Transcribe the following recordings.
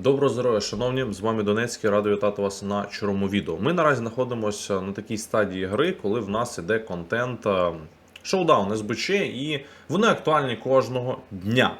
Доброго здоров'я, шановні, з вами Донецький, радий вітати вас на чорному відео. Ми наразі знаходимося на такій стадії гри, коли в нас іде контент е, шоудаун СБЧ, і вони актуальні кожного дня.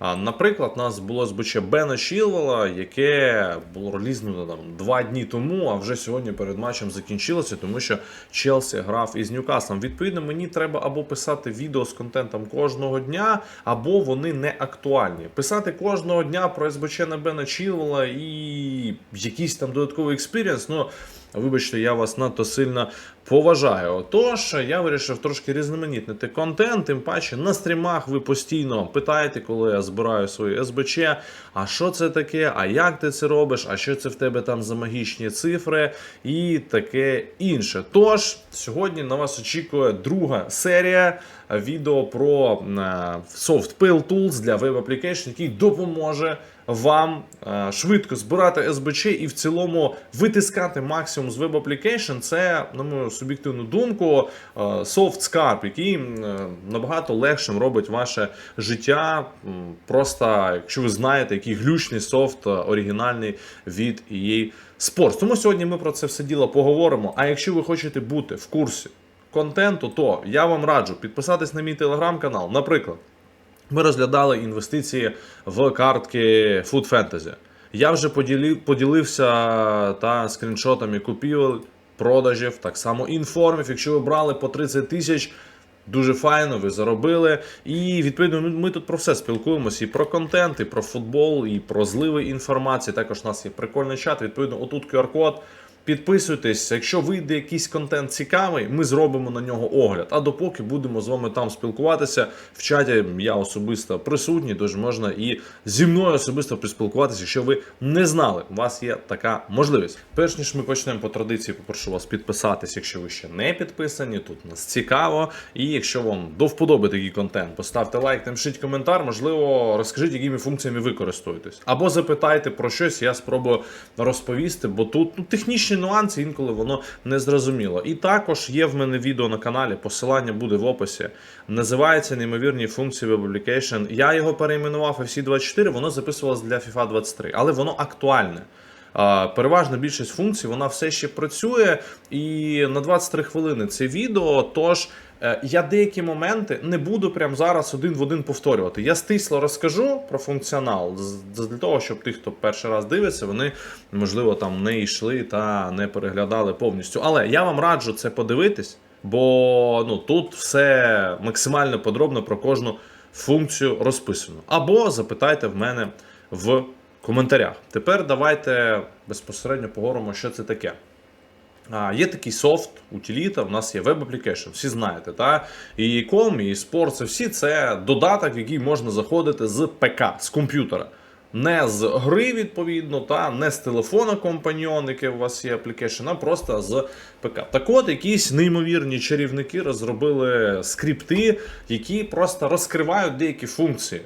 Наприклад, у нас було СБЧ Бена Чілвела, яке було релізнено там два дні тому, а вже сьогодні перед матчем закінчилося, тому що Челсі грав із Ньюкаслом. Відповідно, мені треба або писати відео з контентом кожного дня, або вони не актуальні. Писати кожного дня про СБЧ на Бена Чілвела і якийсь там додатковий експірієнс. Ну, Вибачте, я вас надто сильно поважаю. Тож я вирішив трошки різноманітнити контент, тим паче на стрімах ви постійно питаєте, коли я збираю свої СБЧ, а що це таке, а як ти це робиш, а що це в тебе там за магічні цифри і таке інше. Тож, сьогодні на вас очікує друга серія відео про е, софт Pale Tools для Application, який допоможе вам е, швидко збирати СБЧ і в цілому витискати максимум з Application. Це, на мою суб'єктивну думку, е, Soft Scarp, який е, набагато легшим робить ваше життя. Просто, якщо ви знаєте, який глючний софт е, оригінальний від EA Sports. Тому сьогодні ми про це все діло поговоримо. А якщо ви хочете бути в курсі контенту, то я вам раджу підписатись на мій телеграм-канал. Наприклад, ми розглядали інвестиції в картки Food Fantasy. Я вже поділив, поділився та скріншотами купівель, продажів, так само інформів. Якщо ви брали по 30 тисяч, дуже файно, ви заробили. І відповідно ми, тут про все спілкуємося: і про контент, і про футбол, і про зливи інформації. Також у нас є прикольний чат. Відповідно, отут QR-код. Підписуйтесь, якщо вийде якийсь контент цікавий, ми зробимо на нього огляд. А допоки будемо з вами там спілкуватися. В чаті я особисто присутній, тож можна і зі мною особисто поспілкуватися, якщо ви не знали, у вас є така можливість. Перш ніж ми почнемо по традиції, попрошу вас підписатись, якщо ви ще не підписані. Тут нас цікаво. І якщо вам до вподоби такий контент, поставте лайк, напишіть коментар, можливо, розкажіть, якими функціями ви користуєтесь. Або запитайте про щось, я спробую розповісти, бо тут ну, технічні нюанси, інколи воно не зрозуміло. І також є в мене відео на каналі, посилання буде в описі. Називається неймовірні функції Web Application. Я його переіменував FC24, воно записувалось для FIFA 23, але воно актуальне. Переважна більшість функцій вона все ще працює, і на 23 хвилини це відео. Тож е, я деякі моменти не буду прямо зараз один в один повторювати. Я стисло розкажу про функціонал для того, щоб ті, хто перший раз дивиться, вони можливо там не йшли та не переглядали повністю. Але я вам раджу це подивитись, бо ну тут все максимально подробно про кожну функцію розписано. Або запитайте в мене в коментарях. Тепер давайте безпосередньо поговоримо, що це таке. А, Є такий софт, утиліта, у нас є веб application, всі знаєте, та? і ком, і спорт, це всі це додаток, в який можна заходити з ПК, з комп'ютера. Не з гри, відповідно, та не з телефона компаньйон, який у вас є application, а просто з ПК. Так от, якісь неймовірні чарівники розробили скрипти, які просто розкривають деякі функції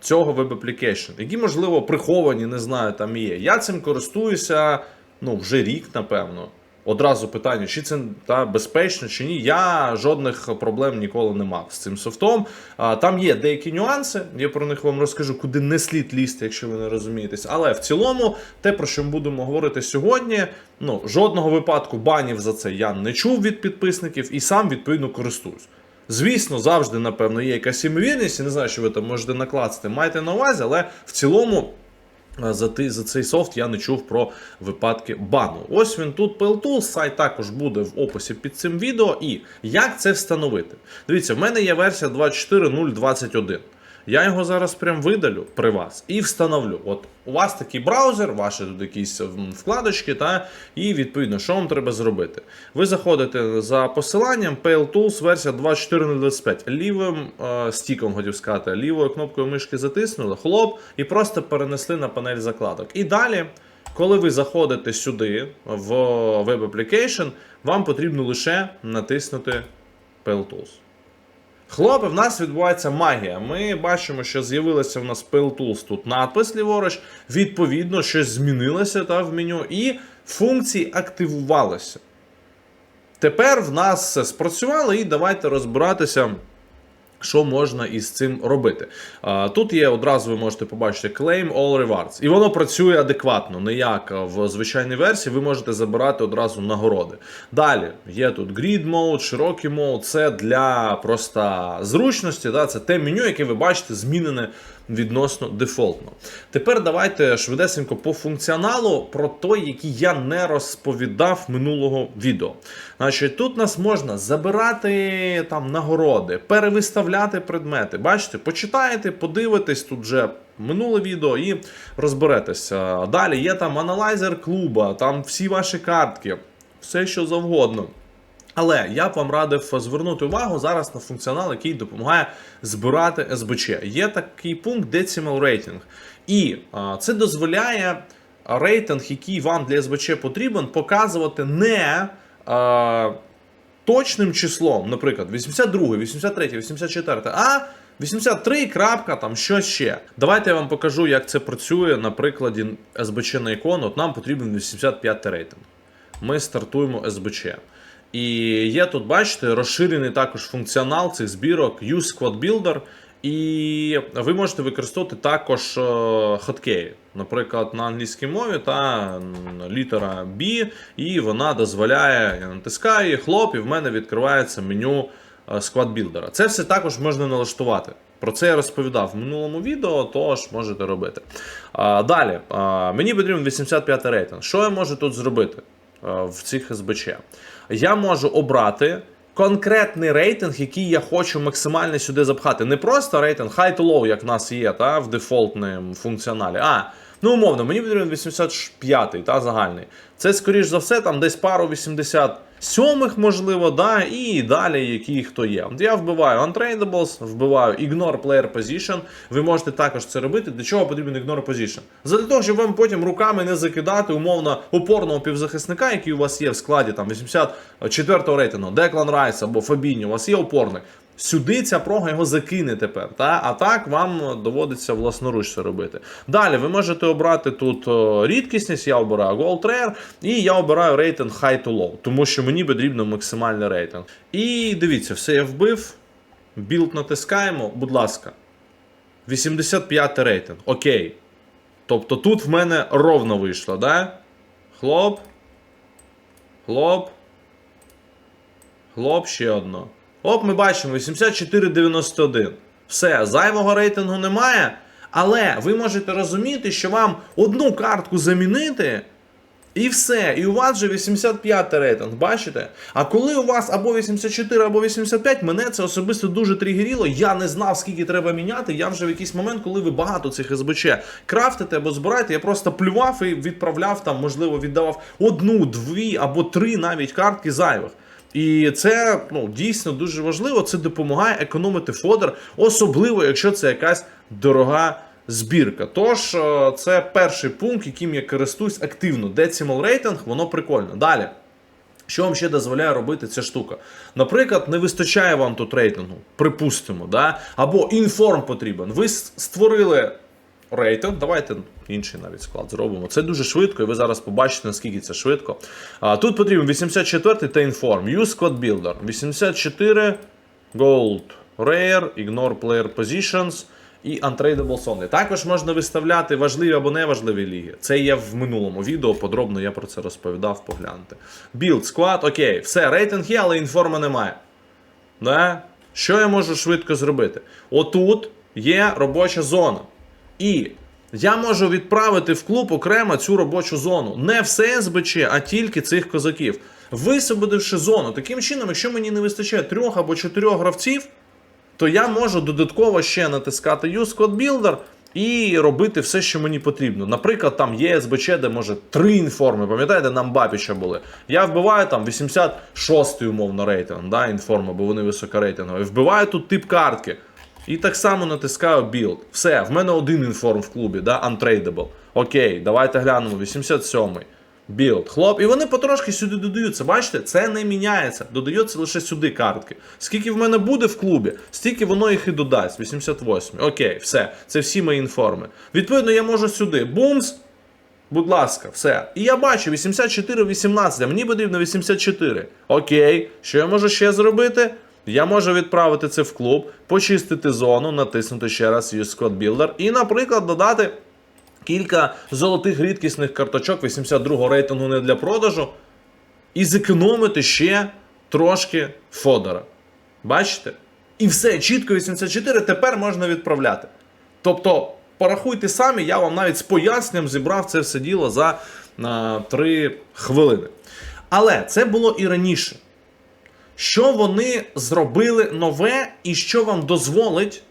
цього веб-аплікейшн, які, можливо, приховані, не знаю, там є. Я цим користуюся ну, вже рік, напевно. Одразу питання, чи це та, безпечно, чи ні. Я жодних проблем ніколи не мав з цим софтом. А, там є деякі нюанси, я про них вам розкажу, куди не слід лізти, якщо ви не розумієтесь. Але в цілому, те, про що ми будемо говорити сьогодні, ну, жодного випадку банів за це я не чув від підписників і сам відповідно користуюсь. Звісно, завжди, напевно, є якась ймовірність, я не знаю, що ви там можете накласти, майте на увазі, але в цілому. е, За, ти, за цей софт я не чув про випадки бану. Ось він тут PLTools, сайт також буде в описі під цим відео. І як це встановити? Дивіться, в мене є версія 24.021. Я його зараз прям видалю при вас і встановлю. От у вас такий браузер, ваші тут якісь вкладочки, та, і відповідно, що вам треба зробити? Ви заходите за посиланням PLTools версія 2.4.025. Лівим е, стіком, хотів сказати, лівою кнопкою мишки затиснули, хлоп, і просто перенесли на панель закладок. І далі. Коли ви заходите сюди в Web Application, вам потрібно лише натиснути PLTools. Хлопи, в нас відбувається магія. Ми бачимо, що з'явилася в нас PLTools тут надпис ліворуч. Відповідно, щось змінилося та, в меню, і функції активувалися. Тепер в нас все спрацювало, і давайте розбиратися, Що можна із цим робити? Тут є одразу ви можете побачити Claim All Rewards. І воно працює адекватно, не як в звичайній версії. Ви можете забирати одразу нагороди. Далі є тут Grid Mode, широкий мод. Це для просто зручності. Да? Це те меню, яке ви бачите, змінене відносно дефолтно. Тепер давайте швидесенько по функціоналу про той, який я не розповідав минулого відео. Значить, тут нас можна забирати там нагороди, перевиставляти предмети. Бачите, почитаєте, подивитесь тут вже минуле відео і розберетеся. Далі є там аналайзер клуба, там всі ваші картки, все що завгодно. Але я б вам радив звернути увагу зараз на функціонал, який допомагає збирати СБЧ. Є такий пункт Decimal Rating. І а, це дозволяє рейтинг, який вам для СБЧ потрібен, показувати не а, точним числом, наприклад, 82, 83, 84, а 83, крапка, там щось ще. Давайте я вам покажу, як це працює на прикладі СБЧ на ікону. От нам потрібен 85 рейтинг. Ми стартуємо СБЧ. І є тут, бачите, розширений також функціонал цих збірок Use Squad Builder. І ви можете використовувати також е, хоткеї. Наприклад, на англійській мові та літера B, і вона дозволяє, я натискаю хлоп, і в мене відкривається меню Builder. Це все також можна налаштувати. Про це я розповідав в минулому відео, тож можете робити. Далі, мені потрібен 85 рейтинг. Що я можу тут зробити в цих СБЧ? Я можу обрати конкретний рейтинг, який я хочу максимально сюди запхати. Не просто рейтинг high to low, як в нас є, та, в дефолтному функціоналі. А, ну умовно, мені потрібен 85-й, та загальний. Це, скоріш за все, там десь пару 87-х, можливо, да, і далі, які хто є. Я вбиваю Untradables, вбиваю Ignore Player Position. Ви можете також це робити. Для чого потрібен Ignore Position? Для того, щоб вам потім руками не закидати умовно опорного півзахисника, який у вас є в складі там 84-го рейтингу, Деклан Райс або Фабіні, у вас є опорник. Сюди ця прога його закине тепер. Та? А так вам доводиться власноруч це робити. Далі ви можете обрати тут рідкісність, я обираю Gold Rare, і я обираю рейтинг High to Low, тому що мені потрібно максимальний рейтинг. І дивіться, все я вбив. Білд натискаємо, будь ласка. 85 рейтинг. Окей. Тобто тут в мене ровно вийшло, да? Хлоп. Хлоп. Хлоп, ще одно. Оп, ми бачимо 84,91. Все, зайвого рейтингу немає. Але ви можете розуміти, що вам одну картку замінити. І все, і у вас вже 85 рейтинг, бачите? А коли у вас або 84, або 85, мене це особисто дуже тригеріло. Я не знав, скільки треба міняти. Я вже в якийсь момент, коли ви багато цих СБЧ крафтите або збираєте, я просто плював і відправляв там, можливо, віддавав одну, дві або три навіть картки зайвих. І це ну, дійсно дуже важливо. Це допомагає економити фодер, особливо якщо це якась дорога збірка. Тож, е, це перший пункт, яким я користуюсь активно. Decimal рейтинг, воно прикольно. Далі. Що вам ще дозволяє робити ця штука? Наприклад, не вистачає вам тут рейтингу, припустимо, да? або інформ потрібен. Ви створили рейтинг, давайте інший навіть склад зробимо. Це дуже швидко, і ви зараз побачите, наскільки це швидко. А, тут потрібен 84 та інформ. Use Squad Builder. 84 Gold Rare, Ignore Player Positions і Untradeable Only. Також можна виставляти важливі або неважливі ліги. Це є в минулому відео, подробно я про це розповідав, погляньте. Build Squad, окей, все, рейтинг є, але інформа немає. Да? Що я можу швидко зробити? Отут є робоча зона. І я можу відправити в клуб окремо цю робочу зону. Не все СБЧ, а тільки цих козаків. Висвободивши зону. Таким чином, якщо мені не вистачає трьох або чотирьох гравців, то я можу додатково ще натискати Use Code Builder і робити все, що мені потрібно. Наприклад, там є СБЧ, де може три інформи. Пам'ятаєте, нам бапіча були. Я вбиваю там 86-й умовно рейтинг, да, інформи, бо вони високорейтингові. Вбиваю тут тип картки. І так само натискаю Build. Все, в мене один інформ в клубі, да, Untradeable. Окей, давайте глянемо. 87-й. Build. Хлоп. І вони потрошки сюди додаються. Бачите, це не міняється. Додаються лише сюди картки. Скільки в мене буде в клубі, стільки воно їх і додасть. 88. Окей, все. Це всі мої інформи. Відповідно, я можу сюди. Бумс. Будь ласка, все. І я бачу 84 18, а мені потрібно 84. Окей, що я можу ще зробити? Я можу відправити це в клуб, почистити зону, натиснути ще раз Use Squad Builder і, наприклад, додати кілька золотих рідкісних карточок 82-го рейтингу не для продажу, і зекономити ще трошки фодора. Бачите? І все, чітко 84 тепер можна відправляти. Тобто, порахуйте самі, я вам навіть з поясненням зібрав це все діло за а, 3 хвилини. Але це було і раніше. Що вони зробили нове, і що вам дозволить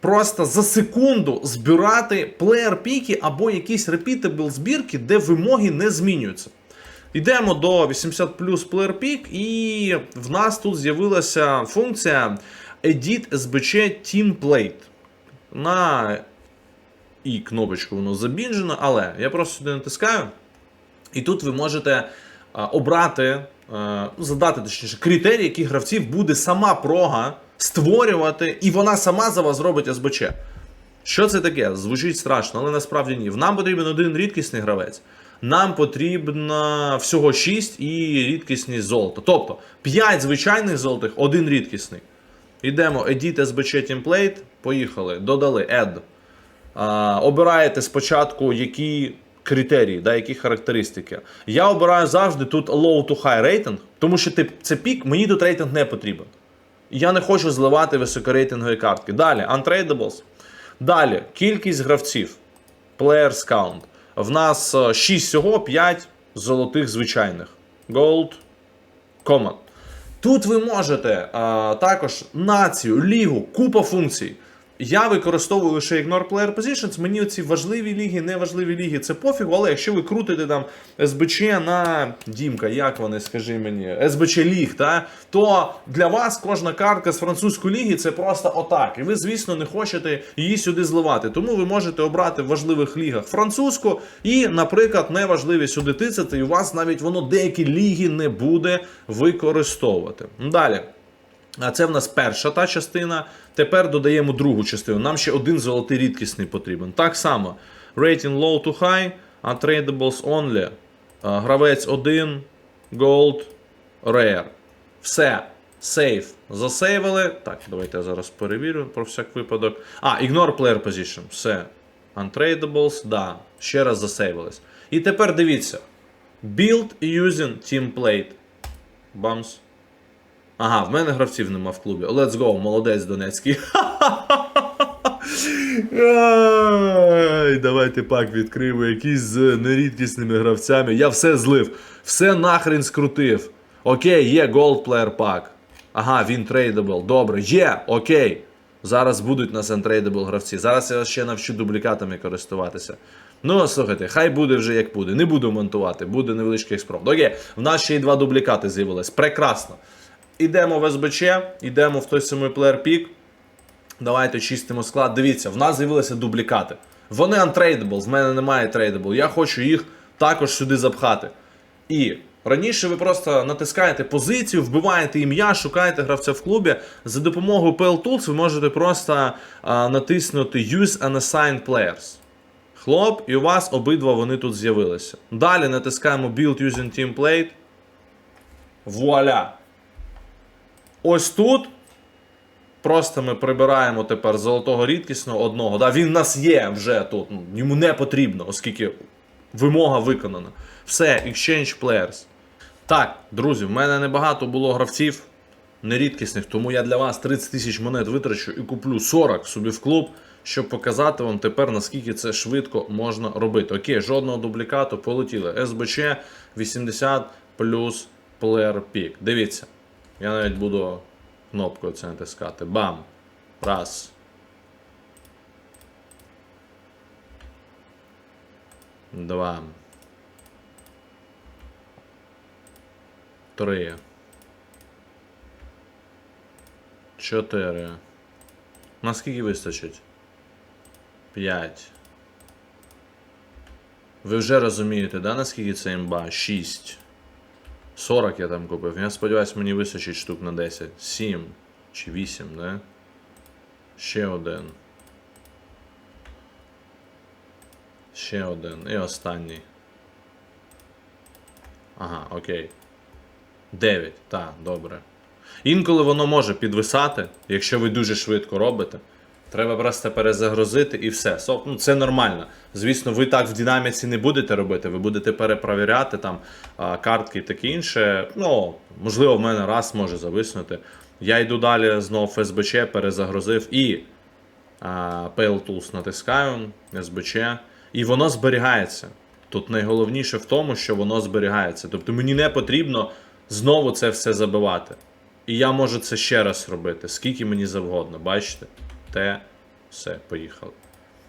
просто за секунду збирати плеєр піки або якісь repeatable збірки, де вимоги не змінюються. Йдемо до 80 плюс Player Pick, і в нас тут з'явилася функція Edit SBC Template. На і кнопочку воно забінжено, але я просто сюди натискаю. І тут ви можете обрати, задати точніше, критерії, які гравців буде сама прога створювати, і вона сама за вас зробить СБЧ. Що це таке? Звучить страшно, але насправді ні. Нам потрібен один рідкісний гравець. Нам потрібно всього 6 і рідкісність золота. Тобто 5 звичайних золотих, один рідкісний. Йдемо Edit SBC Template. Поїхали. Додали Add. А, обираєте спочатку, які критерії, да, які характеристики. Я обираю завжди тут low to high рейтинг, тому що тип, це пік, мені тут рейтинг не потрібен. Я не хочу зливати високорейтингові картки. Далі, Untradables. Далі, кількість гравців. Players count. В нас 6 всього, 5 золотих звичайних. Gold. Common. Тут ви можете а, також націю, лігу, купа функцій. Я використовую лише Ignore Player Positions. Мені ці важливі ліги, неважливі ліги, це пофігу, але якщо ви крутите там СБЧ на Дімка, як вони, скажи мені, СБЧ ліг, та, то для вас кожна картка з французької ліги це просто отак. І ви, звісно, не хочете її сюди зливати. Тому ви можете обрати в важливих лігах французьку і, наприклад, неважливі сюди тицяти, і у вас навіть воно деякі ліги не буде використовувати. Далі. А це в нас перша та частина. Тепер додаємо другу частину. Нам ще один золотий рідкісний потрібен. Так само. Rating low to high, untradables only. Гравець 1, gold, rare. Все. Сейф. Засейвили. Так, давайте я зараз перевірю про всяк випадок. А, ignore player position. Все. Untradables, да. Ще раз засейвились. І тепер дивіться. Build using template. Бамс. Ага, в мене гравців нема в клубі. Let's go, молодець Донецький. Ай, Давайте пак відкриємо якийсь з нерідкісними гравцями. Я все злив, все нахрен скрутив. Окей, є Player Pack. Ага, він трейдабл. Добре, є, окей. Зараз будуть нас untradeable гравці. Зараз я ще навчу дублікатами користуватися. Ну, слухайте, хай буде вже як буде. Не буду монтувати, буде невеличкий експром. Окей, в нас ще й два дублікати з'явились. Прекрасно. Ідемо в СБЧ, йдемо в той самий плеєр пік. Давайте чистимо склад. Дивіться, в нас з'явилися дублікати. Вони untradeable, в мене немає трейдабл. Я хочу їх також сюди запхати. І раніше ви просто натискаєте позицію, вбиваєте ім'я, шукаєте гравця в клубі. За допомогою PL Tools ви можете просто а, натиснути Use and Assign Players. Хлоп, і у вас обидва вони тут з'явилися. Далі натискаємо Build Using Template. Вуаля! Ось тут просто ми прибираємо тепер золотого рідкісного одного. Да, Він в нас є вже тут. ну, Йому не потрібно, оскільки вимога виконана. Все, Exchange Players. Так, друзі, в мене небагато було гравців нерідкісних, тому я для вас 30 тисяч монет витрачу і куплю 40 собі в клуб, щоб показати вам тепер, наскільки це швидко можна робити. Окей, жодного дублікату, полетіли. СБЧ 80 плюс Player Pick. Дивіться. Я навіть буду кнопкою це натискати. Бам! Раз. Два. Три. Чотири. Наскільки вистачить? П'ять. Ви вже розумієте, да, наскільки це імба? Шість. 40 я там купив. Я сподіваюся, мені вистачить штук на 10. 7 чи 8, да? Ще один. Ще один. І останній. Ага, окей. 9. Так, добре. Інколи воно може підвисати, якщо ви дуже швидко робите. Треба просто перезагрузити і все. Со- Ну, це нормально. Звісно, ви так в динаміці не будете робити, ви будете перепровіряти там картки і таке інше. Ну, можливо, в мене раз може зависнути. Я йду далі знов СБЧ, перезагрузив і а, Pale Tools натискаю, СБЧ, і воно зберігається. Тут найголовніше в тому, що воно зберігається. Тобто мені не потрібно знову це все забивати. І я можу це ще раз робити, скільки мені завгодно. Бачите? Те, все, поїхали.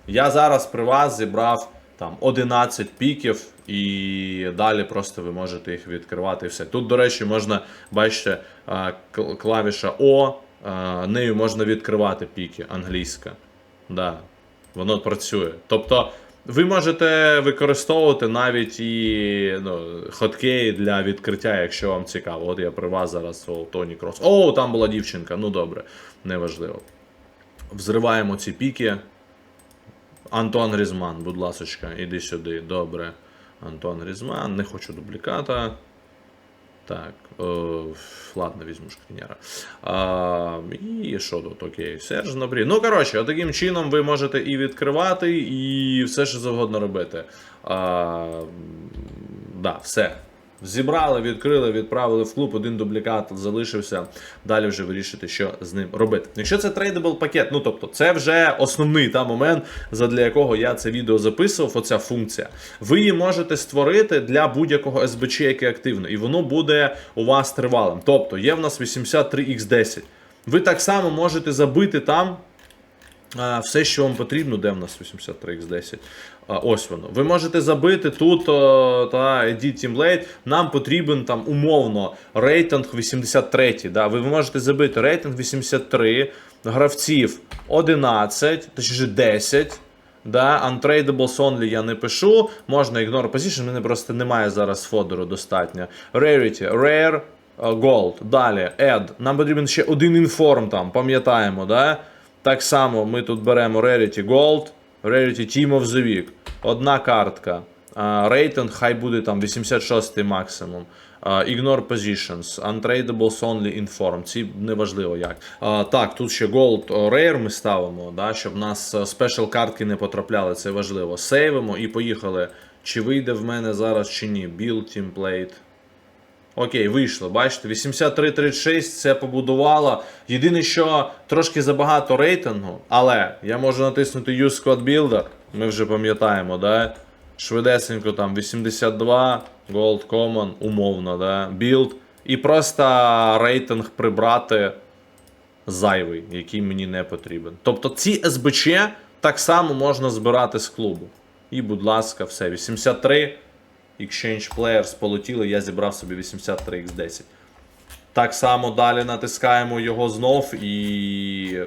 Я зараз при вас зібрав там 11 піків, і далі просто ви можете їх відкривати і все. Тут, до речі, можна, бачите, клавіша О, нею можна відкривати піки англійська. Да, воно працює. Тобто ви можете використовувати навіть і ну, хоткеї для відкриття, якщо вам цікаво. От я при вас зараз о, Тоні Крос. О, там була дівчинка. Ну добре, неважливо. Взриваємо ці піки. Антон Грізман, будь ласочка, іди сюди. Добре. Антон Грізман, не хочу дубліката. Так, е, ладно, візьму шкріняра. А, і що тут? Окей, Серж Набрі. Ну, коротше, таким чином ви можете і відкривати, і все що завгодно робити. А, да, все. Зібрали, відкрили, відправили в клуб, один дублікат залишився. Далі вже вирішити, що з ним робити. Якщо це трейдабл пакет, ну тобто, це вже основний та момент, задля якого я це відео записував, оця функція. Ви її можете створити для будь-якого СБЧ, яке активно, і воно буде у вас тривалим. Тобто є в нас 83x10. Ви так само можете забити там все, що вам потрібно, де в нас 83x10. Ось воно. Ви можете забити тут та Edit Team Late. Нам потрібен там умовно рейтинг 83. Да? Ви можете забити рейтинг 83, гравців 11, точніше 10. Да, Untradables only я не пишу. Можна ignore position, мене просто немає зараз фодеру достатньо. Rarity, rare, uh, gold. Далі, add. Нам потрібен ще один інформ там, пам'ятаємо, да? Так само ми тут беремо Rarity Gold, Rarity Team of the Week. Одна картка. Рейтинг хай буде там 86 максимум. Ignore positions, untradables only inform. Ці неважливо як. Так, тут ще Gold Rare ми ставимо, да, щоб в нас спешл картки не потрапляли, це важливо. Сейвимо і поїхали. Чи вийде в мене зараз чи ні? Build template. Окей, вийшло. Бачите, 83-36 це побудувало. Єдине, що трошки забагато рейтингу, але я можу натиснути Use Squad Builder. Ми вже пам'ятаємо, да? Швидесенько там 82, Gold Common, умовно, да? Build. І просто рейтинг прибрати зайвий, який мені не потрібен. Тобто ці СБЧ так само можна збирати з клубу. І, будь ласка, все. 83. Exchange Players полетіли, я зібрав собі 83x10. Так само далі натискаємо його знов і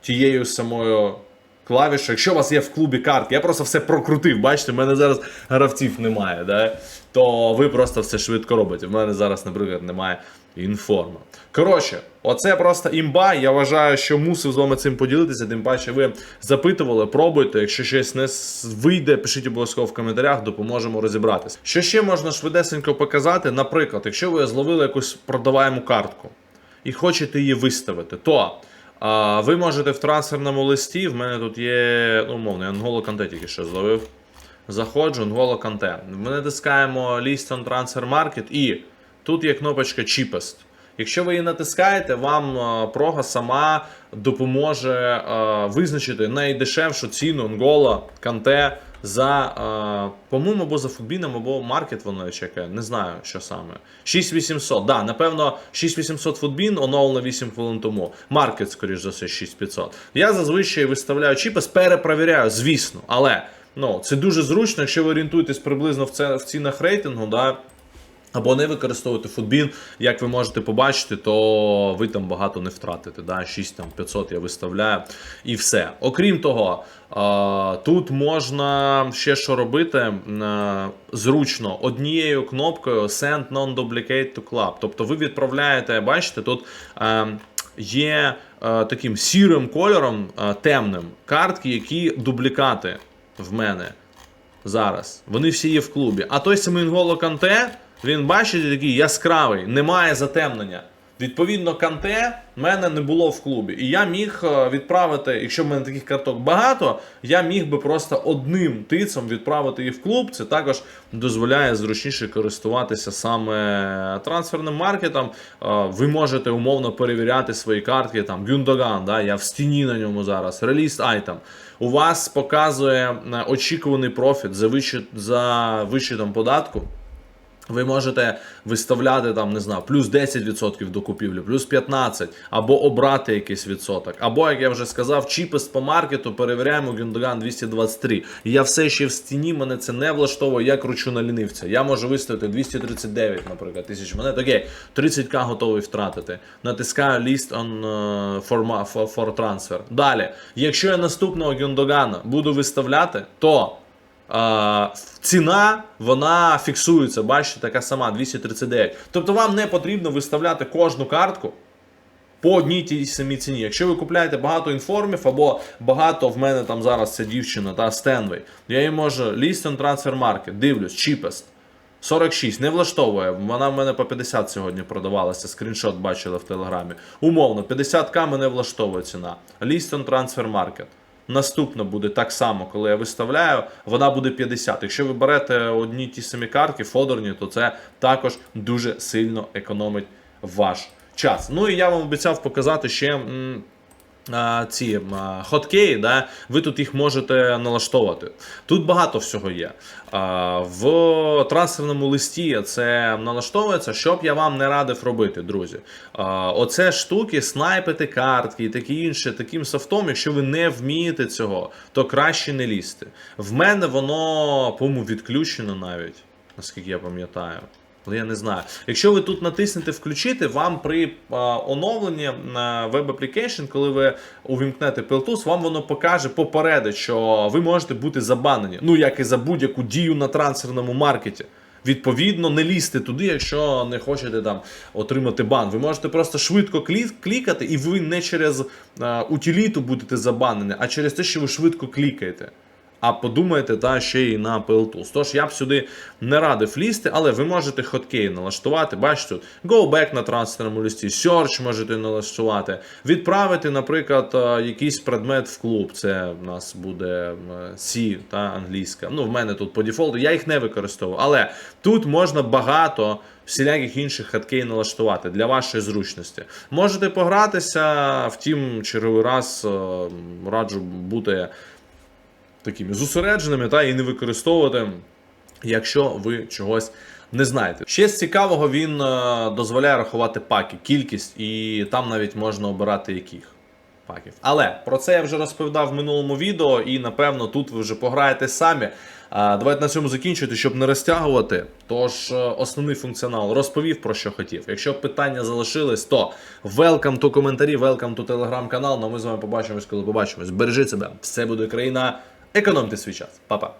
тією самою клавішою. Якщо у вас є в клубі картки, я просто все прокрутив, бачите, в мене зараз гравців немає, да? то ви просто все швидко робите. В мене зараз, наприклад, немає інформа. Коротше, оце просто імба. Я вважаю, що мусив з вами цим поділитися. Тим паче, ви запитували, пробуйте. Якщо щось не вийде, пишіть обов'язково в коментарях, допоможемо розібратися. Що ще можна швидесенько показати? Наприклад, якщо ви зловили якусь продаваємо картку і хочете її виставити, то а, ви можете в трансферному листі. В мене тут є, ну, умовно, я Анголо Канте тільки що зловив. Заходжу, Анголо Канте. Ми натискаємо List on Transfer Market і тут є кнопочка Cheapest. Якщо ви її натискаєте, вам прога сама допоможе визначити найдешевшу ціну Ангола Канте за, по-моєму, або за футбіном, або маркет воно чекає. Не знаю, що саме. 6800. Да, напевно, 6800 футбін оновлено 8 хвилин тому. Маркет, скоріш за все, 6500. Я зазвичай виставляю чіпес, перепровіряю, звісно, але ну, це дуже зручно, якщо ви орієнтуєтесь приблизно в цінах рейтингу. Да, або не використовувати футбін, як ви можете побачити, то ви там багато не втратите. Да? 6 там 500 я виставляю і все. Окрім того, тут можна ще що робити зручно однією кнопкою Send Non-Duplicate to Club. Тобто ви відправляєте, бачите, тут. е, Є е, таким сірим кольором е, темним картки, які дублікати в мене зараз. Вони всі є в клубі. А той самий Канте, він бачите, такий яскравий, немає затемнення. Відповідно, канте в мене не було в клубі. І я міг е, відправити, якщо в мене таких карток багато, я міг би просто одним тицем відправити їх в клуб. Це також дозволяє зручніше користуватися саме трансферним маркетом. Е, Ви можете умовно перевіряти свої картки. Там Гюндоган, да, я в стіні на ньому зараз. Реліст айтем. У вас показує е, очікуваний профіт за вичетом податку. Ви можете виставляти там, не знаю, плюс 10% до купівлі, плюс 15%, або обрати якийсь відсоток. Або, як я вже сказав, чіпест по маркету перевіряємо Гюндоган 223. Я все ще в стіні, мене це не влаштовує, я кручу на лінивця. Я можу виставити 239, наприклад, тисяч монет. Окей, 30к готовий втратити. Натискаю list on uh, for, for, transfer. Далі, якщо я наступного Гюндогана буду виставляти, то Е, ціна вона фіксується, бачите, така сама 239. Тобто вам не потрібно виставляти кожну картку по одній тій самій ціні. Якщо ви купляєте багато інформів або багато в мене там зараз ця дівчина та Стенвей, я їй можу on transfer market, дивлюсь, cheapest. 46 не влаштовує. Вона в мене по 50 сьогодні продавалася. Скріншот бачили в телеграмі. Умовно, 50к мене влаштовує ціна. On transfer market. Наступна буде так само, коли я виставляю, вона буде 50. Якщо ви берете одні ті самі картки, фодорні, то це також дуже сильно економить ваш час. Ну і я вам обіцяв показати ще. Ці хоткеї, да, ви тут їх можете налаштовувати. Тут багато всього є. В трансферному листі це налаштовується, щоб я вам не радив робити, друзі. Оце штуки, снайпити картки і таке інше, таким софтом, якщо ви не вмієте цього, то краще не лізти. В мене воно, по-моєму, відключено навіть, наскільки я пам'ятаю. Але я не знаю. Якщо ви тут натиснете включити, вам при а, оновленні на Web Application, коли ви увімкнете PLTools, вам воно покаже попередить, що ви можете бути забанені. Ну, як і за будь-яку дію на трансферному маркеті. Відповідно, не лізьте туди, якщо не хочете там отримати бан. Ви можете просто швидко клікати, і ви не через а, утиліту будете забанені, а через те, що ви швидко клікаєте. А подумайте, та ще й на PLTools. Тож я б сюди не радив лізти, але ви можете хоткей налаштувати. Бачите, тут back на трансферному листі, search можете налаштувати, відправити, наприклад, е, якийсь предмет в клуб. Це в нас буде C та англійська. Ну, в мене тут по дефолту, я їх не використовую. Але тут можна багато. Всіляких інших хаткей налаштувати для вашої зручності. Можете погратися, втім, черговий раз е, раджу бути такими зосередженими та і не використовувати, якщо ви чогось не знаєте. Ще з цікавого він е, дозволяє рахувати паки, кількість, і там навіть можна обирати яких. Паків. Але про це я вже розповідав в минулому відео, і напевно тут ви вже пограєте самі. Давайте на цьому закінчувати, щоб не розтягувати. Тож е, основний функціонал розповів про що хотів. Якщо питання залишились, то welcome to коментарі, welcome to телеграм-канал. Ну ми з вами побачимось, коли побачимось. Бережіть себе, все буде країна. Економте свій час. Па-па.